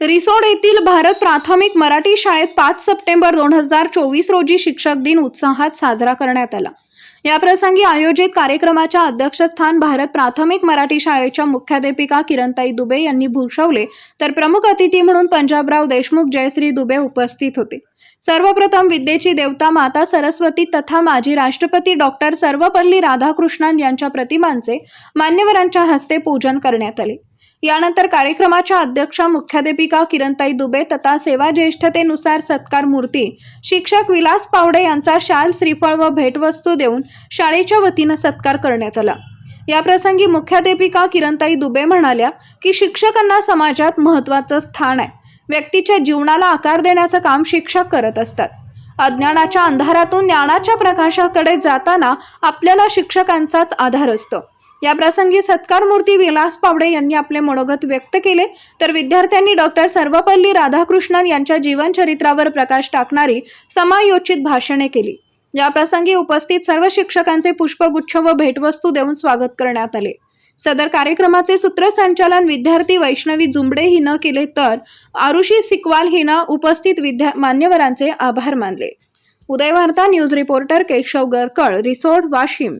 रिसोड येथील भारत प्राथमिक मराठी शाळेत पाच सप्टेंबर दोन हजार चोवीस रोजी शिक्षक दिन उत्साहात साजरा करण्यात आला. याप्रसंगी आयोजित कार्यक्रमाच्या अध्यक्षस्थान भारत प्राथमिक मराठी शाळेच्या मुख्याध्यापिका किरणताई दुबे यांनी भूषवले तर प्रमुख अतिथी म्हणून पंजाबराव देशमुख जयश्री दुबे उपस्थित होते. सर्वप्रथम विद्येची देवता माता सरस्वती तथा माजी राष्ट्रपती डॉक्टर सर्वपल्ली राधाकृष्णन यांच्या प्रतिमांचे मान्यवरांच्या हस्ते पूजन करण्यात आले. यानंतर कार्यक्रमाच्या अध्यक्षा मुख्याध्यापिका किरणताई दुबे तथा सेवा ज्येष्ठतेनुसार सत्कार मूर्ती शिक्षक विलास पावडे यांचा शाल श्रीफळ व भेटवस्तू देऊन शाळेच्या वतीनं सत्कार करण्यात आला. या प्रसंगी मुख्याध्यापिका किरणताई दुबे म्हणाल्या की शिक्षकांना समाजात महत्त्वाचं स्थान आहे. व्यक्तीच्या जीवनाला आकार देण्याचं काम शिक्षक करत असतात. अज्ञानाच्या अंधारातून ज्ञानाच्या प्रकाशाकडे जाताना आपल्याला शिक्षकांचाच आधार असतो. या प्रसंगी सत्कारमूर्ती विलास पावडे यांनी आपले मनोगत व्यक्त केले. तर विद्यार्थ्यांनी डॉक्टर सर्वपल्ली राधाकृष्णन यांच्या जीवनचरित्रावर प्रकाश टाकणारी समायोचित भाषणे केली. या प्रसंगी उपस्थित सर्व शिक्षकांचे पुष्पगुच्छ व भेटवस्तू देऊन स्वागत करण्यात आले. सदर कार्यक्रमाचे सूत्रसंचालन विद्यार्थी वैष्णवी जुंबडे हिनं केले तर आरुषी सिकवाल हिनं उपस्थित विद्या मान्यवरांचे आभार मानले. Uday Varta news reporter Keshav Garkal Risod Washim.